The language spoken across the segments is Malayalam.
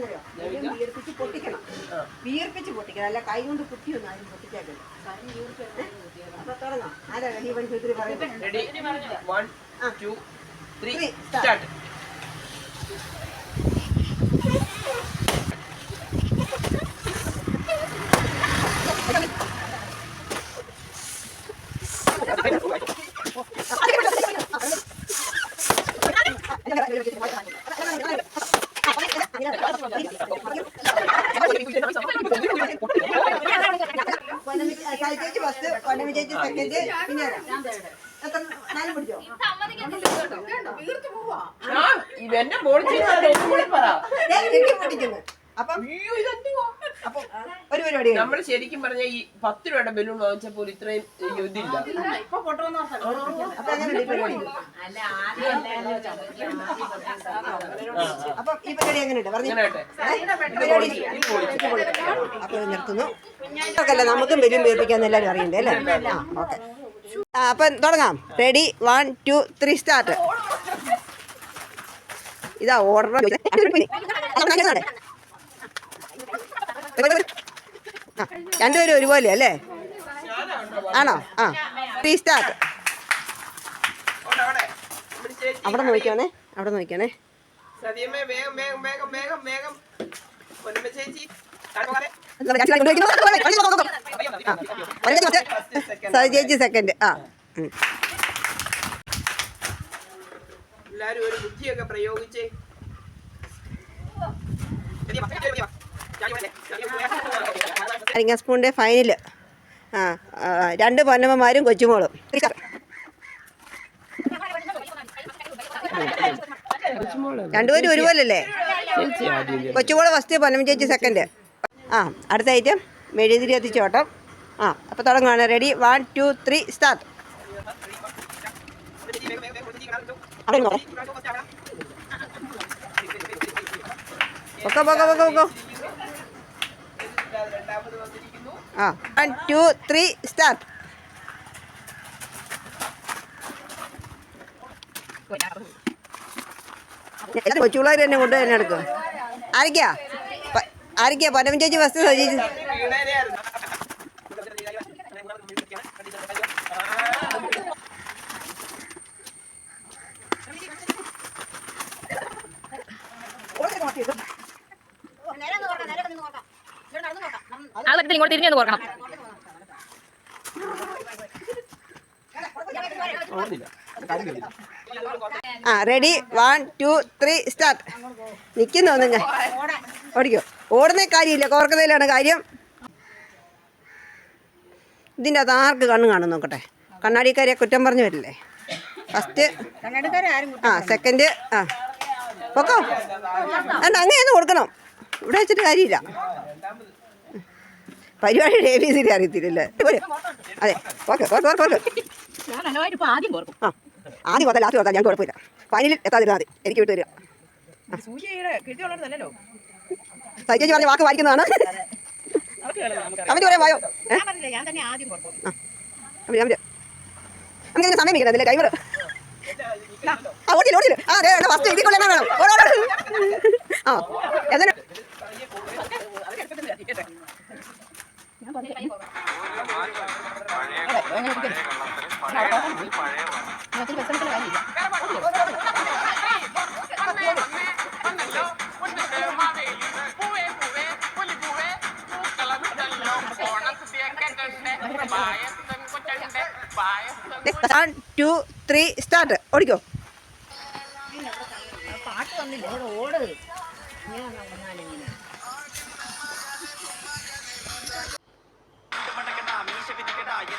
എങ്ങനെയാണെന്നറിയോ ആദ്യം വീർപ്പിച്ച് പൊട്ടിക്കണം. വീർപ്പിച്ച് പൊട്ടിക്കണം. അല്ല കൈ കൊണ്ട് കുത്തിയൊന്നും ആരും പൊട്ടിക്കാക്കില്ല അപ്പൊ തുടങ്ങാം ആരാ ഹീവൻ ടു പറയുന്നത്. Two three Three, start. Start ചേച്ചി ഫസ്റ്റ് പൊന്നമ്മ ചേച്ചി സെക്കൻഡ് പിന്നെ? എത്ര നാലും പിടിച്ചോ എന്റെ മോൾ ചെയ്യുന്ന അപ്പം അപ്പൊ ഒരു പരിപാടി നമ്മൾ ശരിക്കും പറഞ്ഞ ഈ പത്ത് രൂപയുടെ ബലൂൺ വാങ്ങിച്ചപ്പോൾ ഇത്രയും ഇതില്ല അപ്പൊ പരിപാടി അപ്പം ഈ പരിപാടി എങ്ങനെയുണ്ട്? പറഞ്ഞു. പരിപാടി അപ്പൊ നിർത്തുന്നു. അല്ല നമുക്കും ബലൂൺ വേർപ്പിക്കാന്ന് എല്ലാവരും അറിയണ്ടേ അല്ലേ? ആ ഓക്കെ. അപ്പൊ തുടങ്ങാം. Ready? One two three start. ഇതാ ഓർഡർ രണ്ടുപേരും ഒരുപോലെ അല്ലേ? ആണോ? ആ. ത്രീ സ്റ്റാർ അവിടെ, നോക്കിയാണേ അവിടെ നോക്കിയാണേ. ചേച്ചി സെക്കൻഡ് ആ. എല്ലാരും ഒരു ബുദ്ധിയൊക്കെ പ്രയോഗിച്ചേ. അരിങ്ങ സ്പൂണിന്റെ ഫൈനൽ ആ രണ്ട് പൊന്നമ്മമാരും കൊച്ചുമോളും. രണ്ടുപേരും ഒരുപോലല്ലേ? കൊച്ചുമോൾ ഫസ്റ്റ് പൊന്നമ്മ ചേച്ചി സെക്കൻഡ് ആ അടുത്ത ഐറ്റം മെഴുതിരി എത്തിച്ചോട്ടം ആ അപ്പോൾ തുടങ്ങുകയാണ് ready one two three start പൊക്കോ പൊക്കോ പൊക്കോ പൊക്കോ. ആ വൺ ടു ത്രീ സ്റ്റാർട്ട് കൊച്ചുപിള്ളേർ തന്നെ കൊണ്ട് തന്നെ എടുക്കും? ആരൊക്കെയാ? ആരൊക്കെയാ? പരമ ചേച്ചി ഫസ്റ്റ് സജീജ് വീണേനെയായിരുന്നു ആ ഇങ്ങോട്ട് തിരിഞ്ഞു ആ ready one two three start നിൽക്കുന്നു നിങ്ങൾ ഓടിക്കോ. ഓടുന്ന കാര്യമില്ല കോർക്കുന്നതിലാണ് കാര്യം. ഇതിന്റെ അത് ആർക്ക് കണ്ണ് കാണും നോക്കട്ടെ. കണ്ണാടിക്കാരെ കുറ്റം പറഞ്ഞു വരില്ലേ? ഫസ്റ്റ് ആ സെക്കൻഡ് ആ. പൊക്കോ. അല്ല അങ്ങനെയൊന്നും കൊടുക്കണം. ഇവിടെ വെച്ചിട്ട് കാര്യമില്ല. പരിപാടിയുടെ എ ബി സി അറിയത്തില്ലല്ലേ? അതെ. ഓക്കെ കോർക്കും. ആ. ആദ്യം കൊടുത്താൽ ലാസ്റ്റ് കൊടുത്താൽ ഞാൻ കുഴപ്പമില്ല. ഫൈനലിൽ എത്താതിരുന്നാൽ മതി. എനിക്ക് വിട്ട് തരിക. കിട്ടിയുള്ളതല്ലോ സൈജേജി പറഞ്ഞ വാക്ക് വായിക്കുന്നതാണ്. കമന്റ് പറയാൻ വായോ നമുക്ക് സമയം വയ്ക്കണം ടൈമർ ആ ഓടിയില്ല ഓടിയില്ല? ആ അതെ ഫസ്റ്റ് ഇതിൽ കൊള്ളാൻ വേണം. ആ. വൺ ടു ത്രീ സ്റ്റാർട്ട് ഓടിക്കോ. പാട്ട് വന്നില്ല ഓട് അതെ അതെ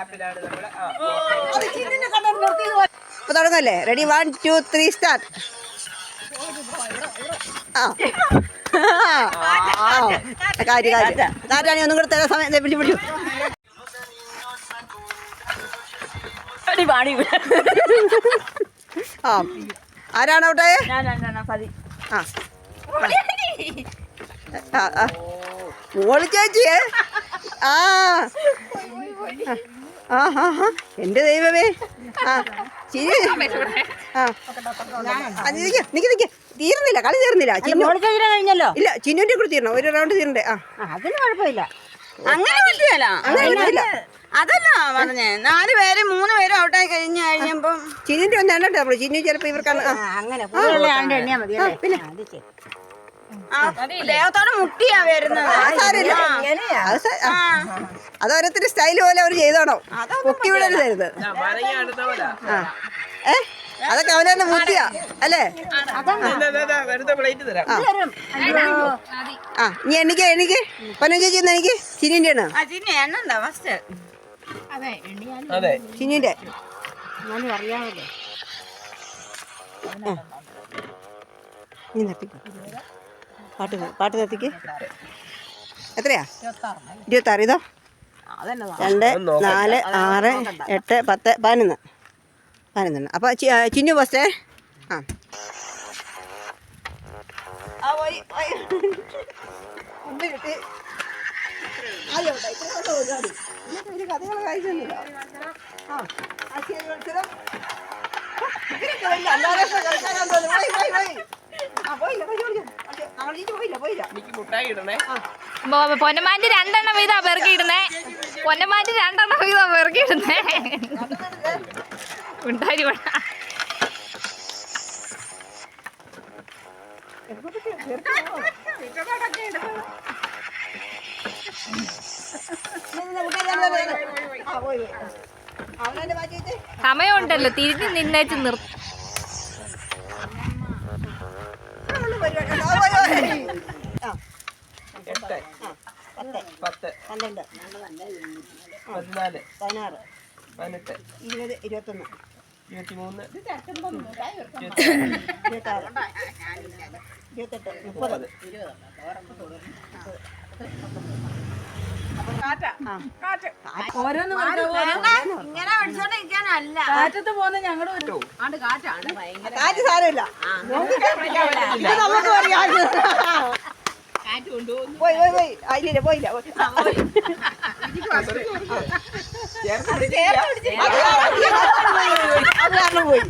ലാപ്പിലാണ് നമ്മൾ അപ്പൊ തുടങ്ങല്ലേ? Ready one two three start. കാര്യം കാര്യം ഒന്നും കൂടെ തരാൻ സമയം ദേ പിടിച്ചു പിടിച്ചു പാടി ആ. ആരാണ് അവിടെ ആ. മോൾ ചേച്ചിയേ? ആ. ആ ഹാ ഹാ എന്റെ ദൈവമേ. ആ ചിരി. ആ. നിക്ക് നിക്ക് നിക്ക്. തീർന്നില്ല കളി തീർന്നില്ല. ചിന്നു. കഴിഞ്ഞല്ലോ? ഇല്ല ചിന്നുവിന്റെ കൂടെ തീരണം. ഒരു റൗണ്ട് തീരണ്ടേ? ആ. അതിന് കുഴപ്പമില്ല. അങ്ങനെ പറ്റിയല്ല. അങ്ങനെ പറ്റില്ല. അതല്ല പറഞ്ഞേ നാല് പേരും മൂന്ന് പേരും ഔട്ടായി കഴിഞ്ഞു കഴിഞ്ഞപ്പം ചിന്നിന്റെ ഒന്ന് എണ്ണട്ടെ ചിന്നു ചിലപ്പോ ഇവർക്കാണ് ആ. അങ്ങനെ. എണ്ണിയാ മതി ആ, പിന്നെ. ദേഹത്തോടെ മുട്ടിയാ വരുന്നത്. അത് ഓരോരുത്തർ സ്റ്റൈൽ പോലെ അവർ ചെയ്തോണോ. പൊക്കി വിടരുത് ഞാൻ മരങ്ങി അടുത്ത പോലെ ആ. ഏ? അതൊക്കെ അവനെ തന്നെ മുട്ടിയാ. അല്ലേ? വെറുതെ പ്ലേറ്റ് തരാം. ആ. നീ എനിക്ക് എണ്ണിക്ക് പൊന്നു ചേച്ചി എന്നാ എനിക്ക് ചിനിന്റെ ആണ്. ചിനിന്റെ അറിയാമല്ലോ നീ പാട്ട് പാട്ട് നിർത്തിക്ക്. എത്രയാ? ഇരുപത്താറ് ഇതോ? രണ്ട് നാല് ആറ് എട്ട് പത്ത് പതിനൊന്ന്. പതിനൊന്നെണ്ണം അപ്പോൾ ചിന്നു ഫസ്റ്റേ ആ. ആ, പോയി, പോയി. ഒന്ന് കിട്ടി. മുട്ടായി ഇടണേ പൊന്നമാറ്റി രണ്ടെണ്ണം വീതാ പെറുക്കിയിടുന്നേ. പൊന്നമാറ്റി രണ്ടെണ്ണം വീതാ പെറുക്കിയിടുന്നേ. ഉണ്ടായി. സമയമുണ്ടല്ലോ തിരിഞ്ഞ് നിന്നേച്ച് നിർ ഉള്ളു പരിപാടി. ആ, പോയി, പോയി. ആ, എട്ട് പത്ത്. പത്ത്. പന്ത്രണ്ട്. പതിനാല്. പതിനാറ്. പതിനെട്ട്. ഇരുപത് ഇരുപത്തൊന്ന്. ഇരുപത്തിമൂന്ന്. ഇരുപത്താറ്. ഇരുപത്തെട്ട് മുപ്പത്. ഇങ്ങനെ പിടിച്ചോണ്ടിരിക്കാനല്ല കാറ്റ് സാരമില്ല. ഇത് നമുക്ക് പറയാം പോയി പോയി പോയി. ആ, ഇല്ലില്ല പോയില്ല അത് കാരണം പോയി.